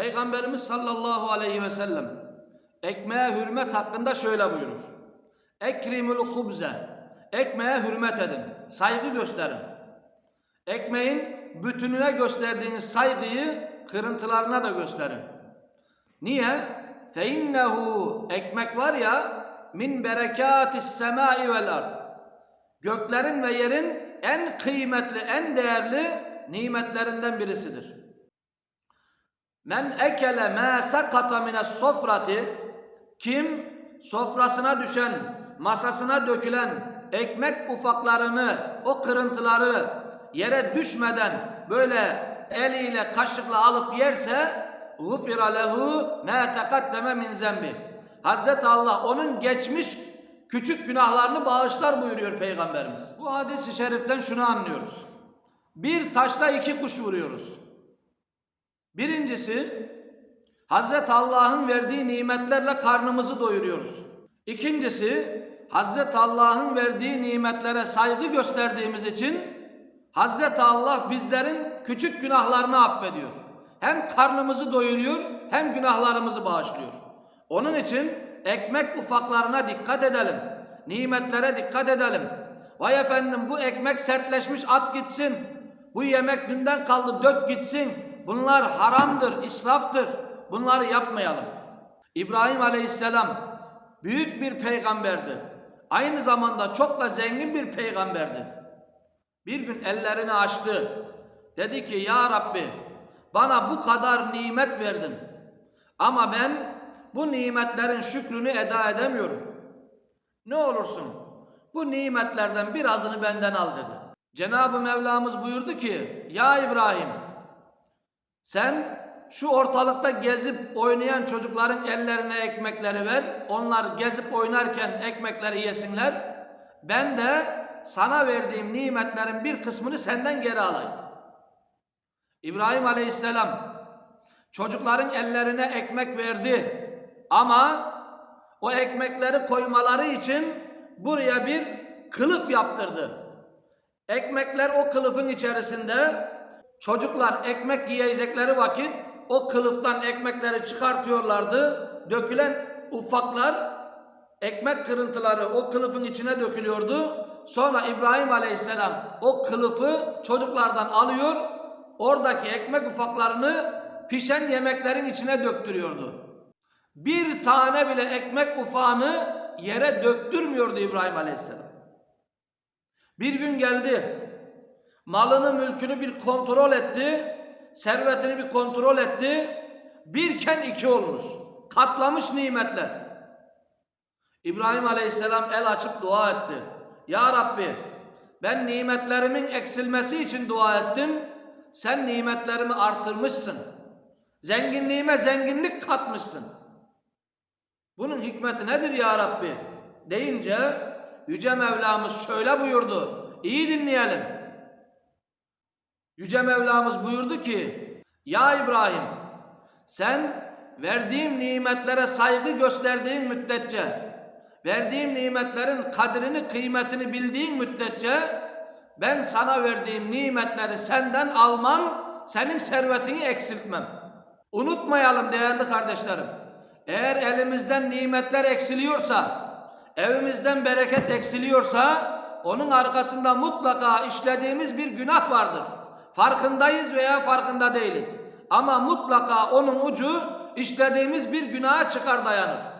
Peygamberimiz sallallahu aleyhi ve sellem ekmeğe hürmet hakkında şöyle buyurur. Ekrimul hubze. Ekmeğe hürmet edin. Saygı gösterin. Ekmeğin bütününe gösterdiğiniz saygıyı kırıntılarına da gösterin. Niye? Fe innehu ekmek var ya min berekatis semai vel ard. Göklerin ve yerin en kıymetli, en değerli nimetlerinden birisidir. Men ekele ma sakata mine sofrati kim sofrasına düşen, masasına dökülen ekmek ufaklarını, o kırıntıları yere düşmeden böyle eliyle kaşıkla alıp yerse gufira lehu ma taqaddeme min zembi. Hazreti Allah onun geçmiş küçük günahlarını bağışlar buyuruyor Peygamberimiz. Bu hadis-i şeriften şunu anlıyoruz. Bir taşla iki kuş vuruyoruz. Birincisi Hazreti Allah'ın verdiği nimetlerle karnımızı doyuruyoruz. İkincisi Hazreti Allah'ın verdiği nimetlere saygı gösterdiğimiz için Hazreti Allah bizlerin küçük günahlarını affediyor. Hem karnımızı doyuruyor hem günahlarımızı bağışlıyor. Onun için ekmek ufaklarına dikkat edelim. Nimetlere dikkat edelim. Vay efendim bu ekmek sertleşmiş at gitsin. Bu yemek dünden kaldı dök gitsin. Bunlar haramdır, israftır. Bunları yapmayalım. İbrahim Aleyhisselam büyük bir peygamberdi. Aynı zamanda çok da zengin bir peygamberdi. Bir gün ellerini açtı. Dedi ki ya Rabbi bana bu kadar nimet verdin. Ama ben bu nimetlerin şükrünü eda edemiyorum. Ne olursun bu nimetlerden birazını benden al dedi. Cenab-ı Mevlamız buyurdu ki ya İbrahim sen şu ortalıkta gezip oynayan çocukların ellerine ekmekleri ver. Onlar gezip oynarken ekmekleri yesinler. Ben de sana verdiğim nimetlerin bir kısmını senden geri alayım. İbrahim Aleyhisselam çocukların ellerine ekmek verdi. Ama o ekmekleri koymaları için buraya bir kılıf yaptırdı. Ekmekler o kılıfın içerisinde çocuklar ekmek yiyecekleri vakit o kılıftan ekmekleri çıkartıyorlardı. Dökülen ufaklar ekmek kırıntıları o kılıfın içine dökülüyordu. Sonra İbrahim Aleyhisselam o kılıfı çocuklardan alıyor. Oradaki ekmek ufaklarını pişen yemeklerin içine döktürüyordu. Bir tane bile ekmek ufağını yere döktürmüyordu İbrahim Aleyhisselam. Bir gün geldi. Malını mülkünü bir kontrol etti. Servetini bir kontrol etti. Birken iki olmuş. Katlamış nimetler. İbrahim Aleyhisselam el açıp dua etti. Ya Rabbi ben nimetlerimin eksilmesi için dua ettim. Sen nimetlerimi artırmışsın. Zenginliğime zenginlik katmışsın. Bunun hikmeti nedir ya Rabbi? Deyince Yüce Mevlamız şöyle buyurdu. İyi dinleyelim. Yüce Mevlamız buyurdu ki Ya İbrahim sen verdiğim nimetlere saygı gösterdiğin müddetçe verdiğim nimetlerin kadrini kıymetini bildiğin müddetçe ben sana verdiğim nimetleri senden almam senin servetini eksiltmem. Unutmayalım değerli kardeşlerim. Eğer elimizden nimetler eksiliyorsa, evimizden bereket eksiliyorsa, onun arkasında mutlaka işlediğimiz bir günah vardır. Farkındayız veya farkında değiliz. Ama mutlaka onun ucu işlediğimiz bir günaha çıkar dayanır.